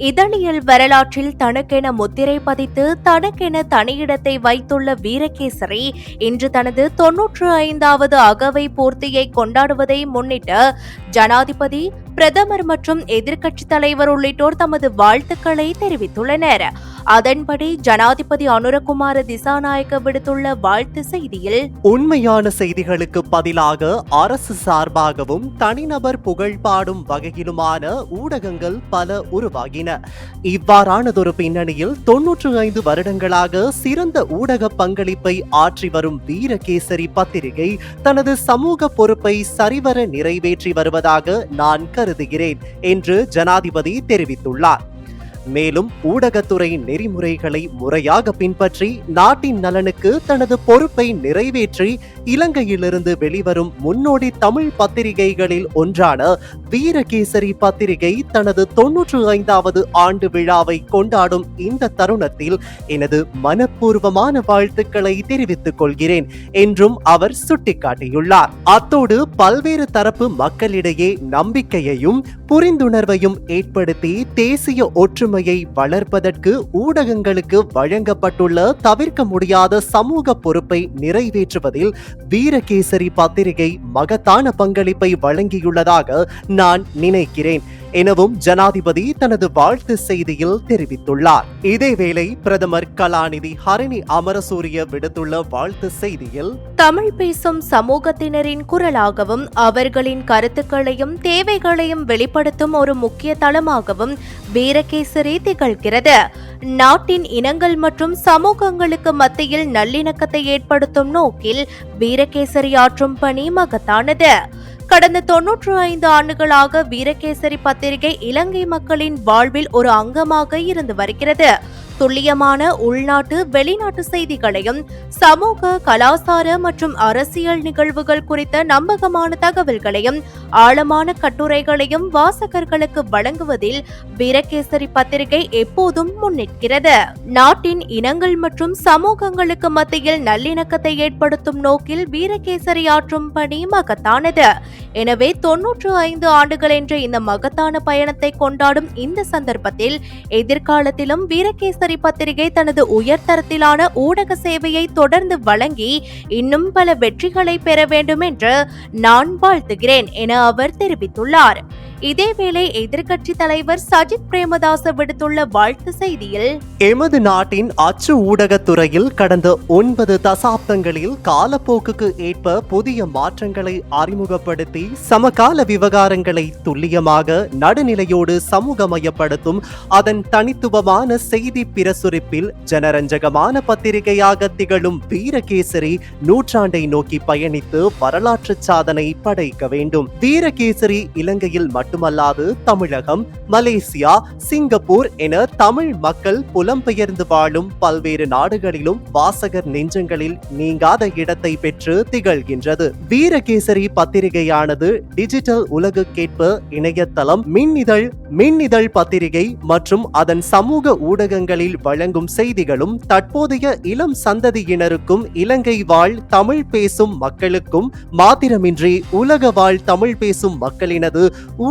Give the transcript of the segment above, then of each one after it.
இதழியல் வரலாற்றில் தனக்கென முத்திரை பதித்து தனக்கென தனியிடத்தை வைத்துள்ள வீரகேசரி இன்று தனது தொன்னூற்று ஐந்தாவது அகவை பூர்த்தியை கொண்டாடுவதை முன்னிட்டு ஜனாதிபதி பிரதமர் மற்றும் எதிர்க்கட்சித் தலைவர் உள்ளிட்டோர் தமது வாழ்த்துக்களை தெரிவித்துள்ளனர். அதன்படி ஜனாதிபதி அனுரகுமார திசாநாயக்க விடுத்துள்ள வாழ்த்து செய்தியில் உண்மையான செய்திகளுக்கு பதிலாக அரசு சார்பாகவும் தனிநபர் புகழ் பாடும் வகையிலுமான ஊடகங்கள் பல உருவாகின. இவ்வாறானதொரு பின்னணியில் தொன்னூற்று ஐந்து வருடங்களாக சிறந்த ஊடக பங்களிப்பை ஆற்றி வரும் வீரகேசரி பத்திரிகை தனது சமூக பொறுப்பை சரிவர நிறைவேற்றி வருவதாக நான் கருதுகிறேன் என்று ஜனாதிபதி தெரிவித்துள்ளார். மேலும் ஊடகத்துறை நெறிமுறைகளை முறையாக பின்பற்றி நாட்டின் நலனுக்கு தனது பொறுப்பை நிறைவேற்றி இலங்கையிலிருந்து வெளிவரும் முன்னோடி தமிழ் பத்திரிகைகளில் ஒன்றான வீரகேசரி பத்திரிகை தனது தொன்னூற்று ஐந்தாவது ஆண்டு விழாவை கொண்டாடும் இந்த தருணத்தில் எனது மனப்பூர்வமான வாழ்த்துக்களை தெரிவித்துக் கொள்கிறேன் என்றும் அவர் சுட்டிக்காட்டியுள்ளார். அத்தோடு பல்வேறு தரப்பு மக்களிடையே நம்பிக்கையையும் புரிந்துணர்வையும் ஏற்படுத்தி தேசிய ஒற்றுமையை வளர்ப்பதற்கு ஊடகங்களுக்கு வழங்கப்பட்டுள்ள தவிர்க்க முடியாத சமூக பொறுப்பை நிறைவேற்றுவதில் வீரகேசரி பத்திரிகை மகத்தான பங்களிப்பை வழங்கியுள்ளதாக நான் நினைக்கிறேன். எனவும் ஜனாதிபதி தனது வாழ்த்து செய்தியில் தெரிவித்துள்ளார். இதேவேளை பிரதமர் கலாநிதி ஹரிணி அமரசூரிய விடுத்துள்ள வாழ்த்து செய்தியில் தமிழ் பேசும் சமூகத்தினரின் குரலாகவும் அவர்களின் கருத்துக்களையும் தேவைகளையும் வெளிப்படுத்தும் ஒரு முக்கிய தளமாகவும் வீரகேசரி திகழ்கிறது. நாட்டின் இனங்கள் மற்றும் சமூகங்களுக்கு மத்தியில் நல்லிணக்கத்தை ஏற்படுத்தும் நோக்கில் வீரகேசரி ஆற்றும் பணி மகத்தானது. கடந்த தொன்னூற்று ஐந்து ஆண்டுகளாக வீரகேசரி பத்திரிகை இலங்கை மக்களின் வாழ்வில் ஒரு அங்கமாக இருந்து வருகிறது. துல்லியமான உள்நாட்டு வெளிநாட்டு செய்திகளையும் சமூக கலாசார மற்றும் அரசியல் நிகழ்வுகள் குறித்த நம்பகமான தகவல்களையும் ஆழமான கட்டுரைகளையும் வாசகர்களுக்கு வழங்குவதில் வீரகேசரி பத்திரிகை எப்போதும் முன்னிற்கிறது. நாட்டின் இனங்கள் மற்றும் சமூகங்களுக்கு மத்தியில் நல்லிணக்கத்தை ஏற்படுத்தும் நோக்கில் வீரகேசரி ஆற்றும் பணி மகத்தானது. எனவே தொன்னூற்று ஐந்து ஆண்டுகள் என்ற இந்த மகத்தான பயணத்தை கொண்டாடும் இந்த சந்தர்ப்பத்தில் எதிர்காலத்திலும் வீரகேசரி பத்திரிகை தனது உயர்தரத்திலான ஊடக சேவையை தொடர்ந்து வழங்கி இன்னும் பல வெற்றிகளை பெற வேண்டும் என்று நான் வாழ்த்துகிறேன் என அவர் தெரிவித்துள்ளார். இதேவேளை எதிர்க்கட்சி தலைவர் சஜித் பிரேமதாச விடுத்துள்ள வாழ்த்து செய்தியில் எமது நாட்டின் அச்சு ஊடகத்துறையில் கடந்த ஒன்பது தசாப்தங்களில் காலப்போக்குக்கு ஏற்ப புதிய மாற்றங்களை அறிமுகப்படுத்தி சமகால விவகாரங்களை துல்லியமாக நடுநிலையோடு சமூகமயப்படுத்தும் அதன் தனித்துவமான செய்தி பிரசுரிப்பில் ஜனரஞ்சகமான பத்திரிகையாக திகழும் வீரகேசரி நூற்றாண்டை நோக்கி பயணித்து வரலாற்று சாதனை படைக்க வேண்டும். வீரகேசரி இலங்கையில் மட்டுமல்லாது தமிழகம் மலேசியா சிங்கப்பூர் என தமிழ் மக்கள் புலம்பெயர்ந்து வாழும் பல்வேறு நாடுகளிலும் வாசகர் நெஞ்சங்களில் நீங்காத இடத்தை பெற்று திகழ்கின்றது. வீரகேசரி பத்திரிகையானது டிஜிட்டல் உலகுக்கேற்ப இணையதளம் மின்னிதழ் மின்னிதழ் பத்திரிகை மற்றும் அதன் சமூக ஊடகங்களில் வழங்கும் செய்திகளும் தற்போதைய இளம் சந்ததியினருக்கும் இலங்கை வாழ் தமிழ் பேசும் மக்களுக்கும் மாத்திரமின்றி உலக வாழ் தமிழ் பேசும் மக்களினது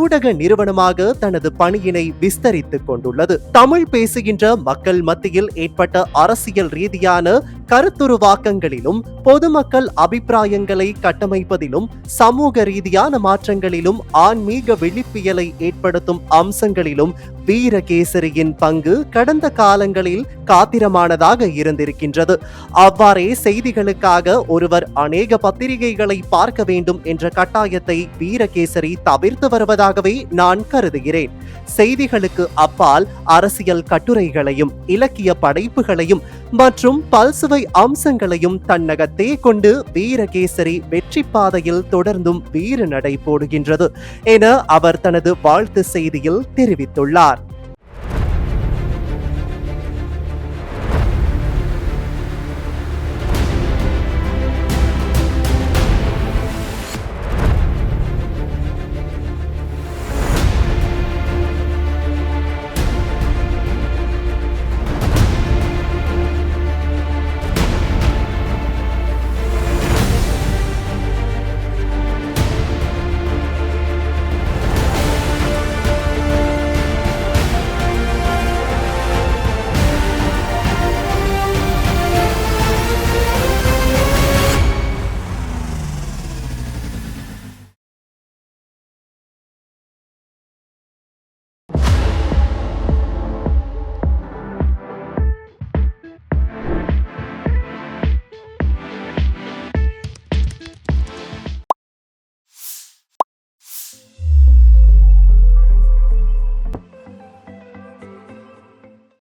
ஊடக நிறுவனமாக தனது பணியினை விஸ்தரித்துக் கொண்டுள்ளது. தமிழ் பேசுகின்ற மக்கள் மத்தியில் ஏற்பட்ட அரசியல் ரீதியான கருத்துருவாக்கங்களிலும் பொதுமக்கள் அபிப்பிராயங்களை கட்டமைப்பதிலும் சமூக ரீதியான மாற்றங்களிலும் ஆன்மீக விழிப்பியலை ஏற்படுத்தும் அம்சங்களிலும் வீரகேசரியின் பங்கு கடந்த காலங்களில் காத்திரமானதாக இருந்திருக்கின்றது. அவ்வாறே செய்திகளுக்காக ஒருவர் அநேக பத்திரிகைகளை பார்க்க வேண்டும் என்ற கட்டாயத்தை வீரகேசரி தவிர்த்து வருவதாகவே நான் கருதுகிறேன். செய்திகளுக்கு அப்பால் அரசியல் கட்டுரைகளையும் இலக்கிய படைப்புகளையும் மற்றும் பல்சுவை அம்சங்களையும் தே கொண்டு வீரகேசரி வெற்றி பாதையில் தொடர்ந்தும் வீர நடை போடுகின்றது என அவர் தனது வாழ்த்து செய்தியில் தெரிவித்துள்ளார்.